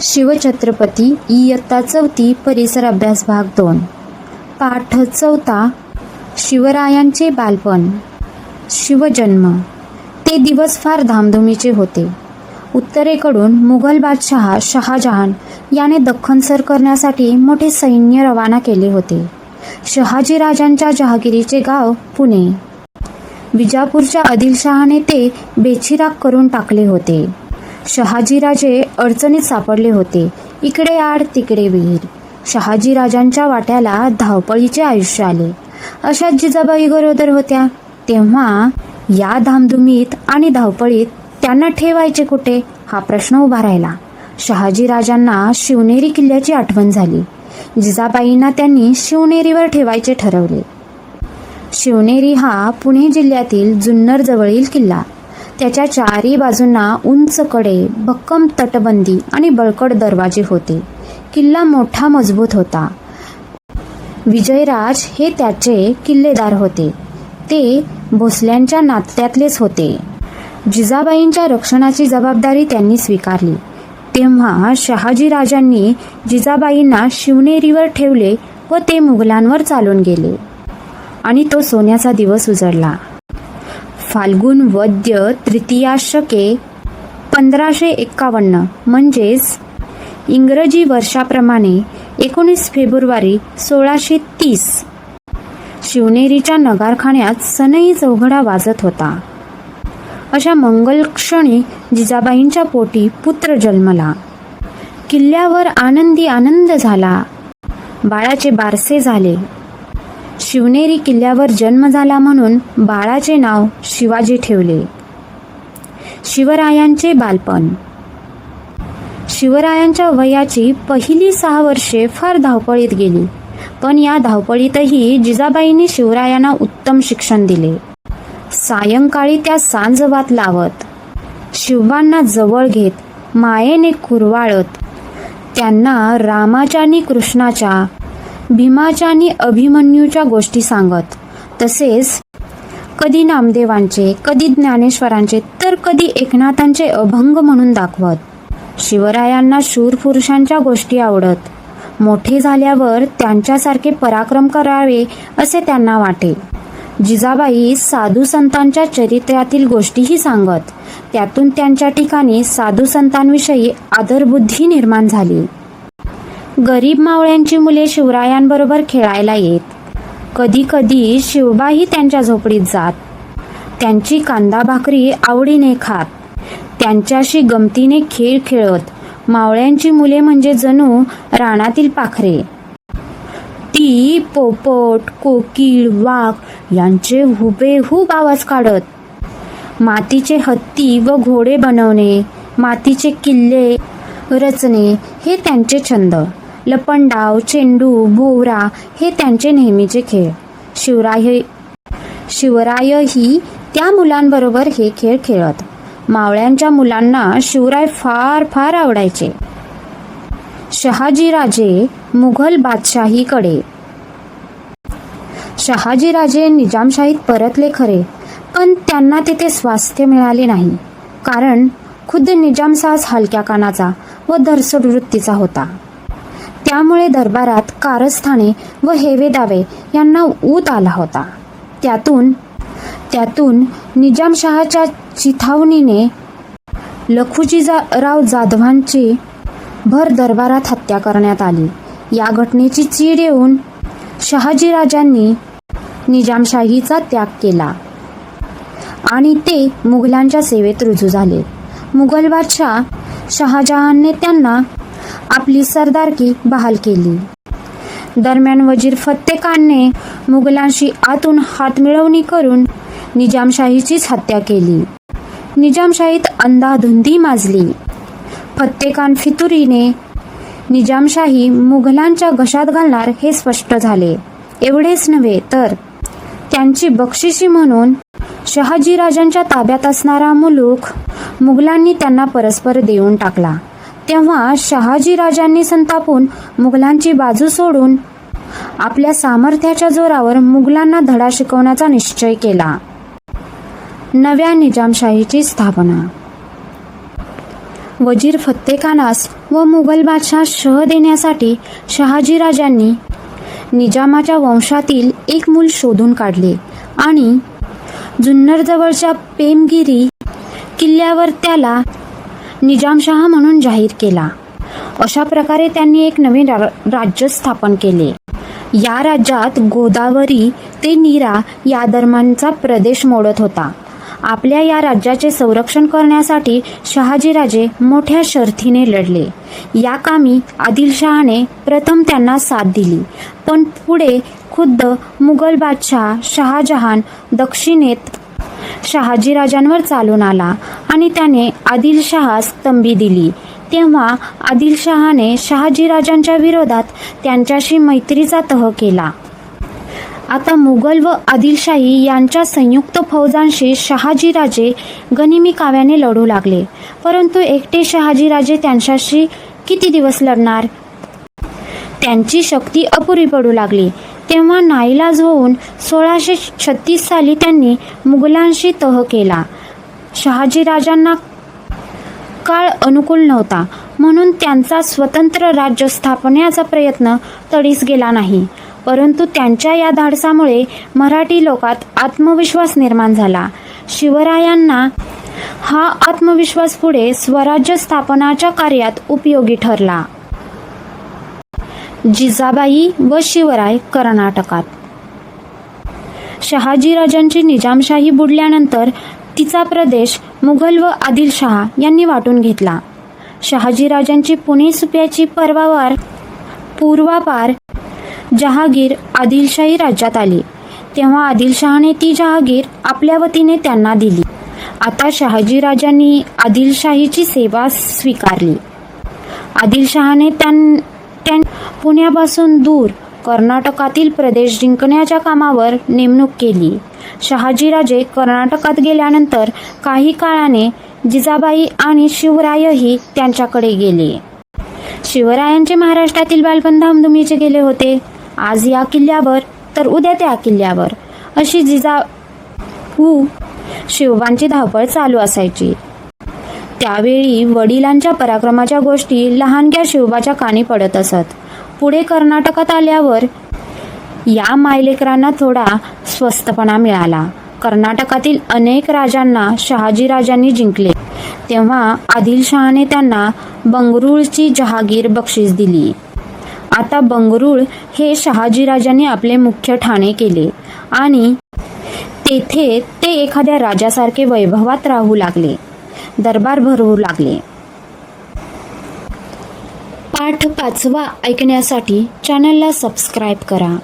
शिवछत्रपती इयत्ता चौथी परिसर अभ्यास भाग दोन. पाठ चौथा शिवरायांचे बालपण. शिवजन्म. ते दिवस फार धामधुमीचे होते. उत्तरेकडून मुघल बादशहा शहाजहान याने दख्खन सर करण्यासाठी मोठे सैन्य रवाना केले होते. शहाजी राजांच्या जहागिरीचे गाव पुणे. विजापूरच्या आदिलशहाने ते बेचिराग करून टाकले होते. शहाजीराजे अडचणीत सापडले होते. इकडे आड तिकडे विहीर. शहाजीराजांच्या वाट्याला धावपळीचे आयुष्य आले. अशाच जिजाबाई गरोदर होत्या. तेव्हा या धामधुमीत आणि धावपळीत त्यांना ठेवायचे कुठे? हा प्रश्न उभा राहिला. शहाजीराजांना शिवनेरी किल्ल्याची आठवण झाली. जिजाबाईंना त्यांनी शिवनेरीवर ठेवायचे ठरवले. शिवनेरी हा पुणे जिल्ह्यातील जुन्नर जवळील किल्ला. त्याच्या चारही बाजूंना उंच कडे भक्कम तटबंदी आणि बळकट दरवाजे होते. किल्ला मोठा मजबूत होता. विजयराज हे त्याचे किल्लेदार होते. ते भोसल्यांच्या नात्यातलेच होते. जिजाबाईंच्या रक्षणाची जबाबदारी त्यांनी स्वीकारली. तेव्हा शहाजीराजांनी जिजाबाईंना शिवनेरीवर ठेवले व ते मुघलांवर चालून गेले. आणि तो सोन्याचा दिवस उजळला. फाल्गुन वद्य तृतीया शके पंधराशे एक्कावन्न म्हणजेच इंग्रजी वर्षाप्रमाणे एकोणीस फेब्रुवारी सोळाशे तीस. शिवनेरीच्या नगारखान्यात सनई चौघडा वाजत होता. अशा मंगलक्षणी जिजाबाईंच्या पोटी पुत्र जन्मला. किल्ल्यावर आनंदी आनंद झाला. बाळाचे बारसे झाले. शिवनेरी किल्ल्यावर जन्म झाला म्हणून बाळाचे नाव शिवाजी ठेवले. शिवरायांचे बालपण. शिवरायांच्या वयाची पहिली सहा वर्षे फार धावपळीत गेली पण या धावपळीतही जिजाबाईंनी शिवरायांना उत्तम शिक्षण दिले. सायंकाळी त्या सांजवात लावत शिवांना जवळ घेत मायेने कुरवाळत त्यांना रामाच्या आणि कृष्णाच्या भीमाच्या आणि अभिमन्यूच्या गोष्टी सांगत. तसेच कधी नामदेवांचे कधी ज्ञानेश्वरांचे तर कधी एकनाथांचे अभंग म्हणून दाखवत. शिवरायांना शूर पुरुषांच्या गोष्टी आवडत. मोठे झाल्यावर त्यांच्यासारखे पराक्रम करावे असे त्यांना वाटे. जिजाबाई साधू संतांच्या चरित्रातील गोष्टीही सांगत. त्यातून त्यांच्या ठिकाणी साधू संतांविषयी आदरबुद्धी निर्माण झाली. गरीब मावळ्यांची मुले शिवरायांबरोबर खेळायला येत. कधी कधी शिवबाही त्यांच्या झोपडीत जात. त्यांची कांदा भाकरी आवडीने खात. त्यांच्याशी गमतीने खेळ खेळत. मावळ्यांची मुले म्हणजे जणू रानातील पाखरे. ती पोपट कोकिळ वाघ यांचे हुबेहूब आवाज काढत. मातीचे हत्ती व घोडे बनवणे मातीचे किल्ले रचणे हे त्यांचे छंद. लपंडाव चेंडू भोवरा हे त्यांचे नेहमीचे खेळ. शिवराय शिवरायही त्या मुलांबरोबर हे खेळ खेळत. मावळ्यांच्या मुलांना शिवराय फार फार आवडायचे. शहाजीराजे मुघल बादशाहीकडे. शहाजीराजे निजामशाहीत परतले खरे पण त्यांना तिथे स्वास्थ्य मिळाले नाही. कारण खुद्द निजामशाह हलक्या कानाचा व धरसड वृत्तीचा होता. त्यामुळे दरबारात कारस्थाने व हेवे दावे यांना ऊत आला होता. त्यातून त्यातून निजामशहाच्या चिथावणीने लखुजी जा राव जाधवांची भर दरबारात हत्या करण्यात आली. या घटनेची चीड येऊन शहाजीराजांनी निजामशाहीचा त्याग केला आणि ते मुघलांच्या सेवेत रुजू झाले. मुघल बादशाह शहाजहानने त्यांना आपली सरदारकी बहाल केली. दरम्यान वजीर फत्ते खानने मुघलांशी आतून हात मिळवणी करून निजामशाहीचीच हत्या केली. निजामशाहीत अंधाधुंदी माजली. फत्तेखान फितुरीने निजामशाही मुघलांच्या घशात घालणार हे स्पष्ट झाले. एवढेच नव्हे तर त्यांची बक्षिशी म्हणून शहाजीराजांच्या ताब्यात असणारा मुलूक मुघलांनी त्यांना परस्पर देऊन टाकला. तेव्हा शहाजीराजांनी संतापून मुघलांची बाजू सोडून आपल्या सामर्थ्याच्या जोरावर मुघलांना धडा शिकवण्याचा निश्चय केला. नव्या निजामशाहीची स्थापना. वजीर फत्तेखानास व मुघल बादशाह शह देण्यासाठी शहाजीराजांनी निजामाच्या वंशातील एक मूल शोधून काढले आणि जुन्नरजवळच्या पेमगिरी किल्ल्यावर त्याला निजामशाह म्हणून जाहीर केला. अशा प्रकारे त्यांनी एक नवीन रा- राज्य स्थापन केले. या राज्यात गोदावरी ते नीरा या दरम्यानचा प्रदेश मोडत होता. आपल्या या राज्याचे संरक्षण करण्यासाठी शहाजीराजे मोठ्या शर्थीने लढले. या कामी आदिलशहाने प्रथम त्यांना साथ दिली. पण पुढे खुद्द मुघल बादशाह शहाजहान दक्षिणेत शहाजीराजांवर चालून आला आणि त्याने आदिलशहास तंबी दिली. तेव्हा आदिलशहाने शहाजीराजांच्या विरोधात त्यांच्याशी मैत्रीचा तह केला. आता मुघल व आदिलशाही यांच्या संयुक्त फौजांशी शहाजीराजे गनिमी काव्याने लढू लागले. परंतु एकटे शहाजीराजे त्यांच्याशी किती दिवस लढणार? त्यांची शक्ती अपुरी पडू लागली. तेव्हा नाईलाज होऊन सोळाशे छत्तीस साली त्यांनी मुघलांशी तह केला. शहाजीराजांना काळ अनुकूल नव्हता. म्हणून त्यांचा स्वतंत्र राज्य स्थापण्याचा प्रयत्न तडीस गेला नाही. परंतु त्यांच्या या धाडसामुळे मराठी लोकात आत्मविश्वास निर्माण झाला. शिवरायांना हा आत्मविश्वास पुढे स्वराज्य स्थापनाच्या कार्यात उपयोगी ठरला. जिजाबाई व शिवराय कर्नाटकात. शहाजीराजांची निजामशाही बुडल्यानंतर तिचा प्रदेश मुघल व आदिलशहा यांनी वाटून घेतला. शहाजीराजांची पुणे सुप्याची पर्वावार पूर्वापार जहागीर आदिलशाही राज्यात आली. तेव्हा आदिलशहाने ती जहागीर आपल्या वतीने त्यांना दिली. आता शहाजीराजांनी आदिलशाहीची सेवा स्वीकारली. आदिलशहाने त्यां पुण्यापासून दूर कर्नाटकातील प्रदेश जिंकण्याच्या कामावर नेमणूक केली. शहाजीराजे कर्नाटकात गेल्यानंतर काही काळाने जिजाबाई आणि शिवरायही त्यांच्याकडे गेले. शिवरायांचे महाराष्ट्रातील बालपण धामधुमीचे गेले होते. आज या किल्ल्यावर तर उद्या त्या किल्ल्यावर अशी जिजा हू शिवबांची धावपळ चालू असायची. त्यावेळी वडिलांच्या पराक्रमाच्या गोष्टी लहानग्या शिवबाच्या कानी पडत असत. पुढे कर्नाटकात आल्यावर या मायलेकरांना थोडा स्वस्तपणा मिळाला. कर्नाटकातील अनेक राजांना शहाजीराजांनी जिंकले. तेव्हा आदिलशहाने त्यांना बंगरुळची जहागीर बक्षीस दिली. आता बंगरुळ हे शहाजीराजांनी आपले मुख्य ठाणे केले आणि तेथे ते एखाद्या राजासारखे वैभवात राहू लागले दरबार भरवू लागले. पाठ पाचवा ऐकण्यासाठी चॅनलला सबस्क्राईब करा.